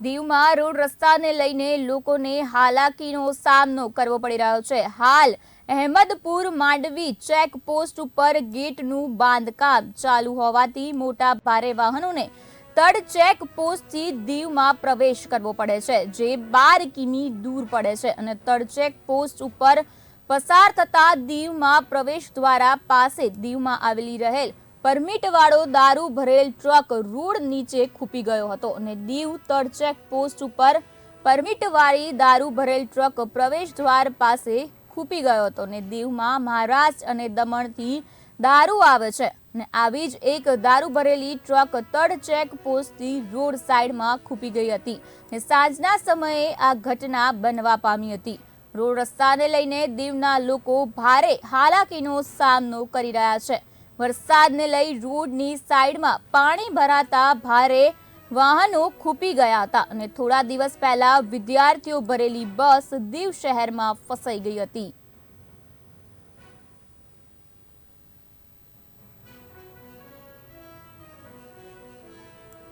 દીવમાં રોડ રસ્તાને લઈને લોકોને હાલાકીનો સામનો કરવો પડી રહ્યો છે. હાલ અહેમદપુર માંડવી ચેક પોસ્ટ ઉપર ગેટનું બાંધકામ ચાલુ હોવાથી મોટા ભારે વાહનોને તડ ચેક પોસ્ટથી દીવમાં પ્રવેશ કરવો પડે છે, જે બાર કિમી દૂર પડે છે અને તડ ચેક પોસ્ટ ઉપર પસાર થતા દીવમાં પ્રવેશ દ્વારા પાસે દીવમાં આવેલી રહેલ પરમિટ વાળો દારૂ ભરેલ ટ્રક રોડ નીચે ખૂપી ગયો હતો અને દીવ તડ ચેક પોસ્ટ ઉપર પરમિટ વાળી દારૂ ભરેલ ટ્રક પ્રવેશ દ્વાર પાસે ખૂપી ગયો હતો અને દીવમાં મહારાષ્ટ્ર અને દમણથી દારૂ આવે છે ને આવી જ એક દારૂ ભરેલી ટ્રક તડ ચેક પોસ્ટથી રોડ સાઈડમાં ખૂપી ગઈ હતી ને સાંજના સમયે આ ઘટના બનવા પામી હતી. રોડ રસ્તાને લઈને દીવના લોકો ભારે હાલાકીનો સામનો કરી રહ્યા છે. વરસાદને લઈ રોડની સાઈડમાં પાણી ભરાતા ભારે વાહનો ખૂપી ગયા હતા અને થોડા દિવસ પહેલા વિદ્યાર્થીઓ ભરેલી બસ દીવ શહેરમાં ફસાઈ ગઈ હતી.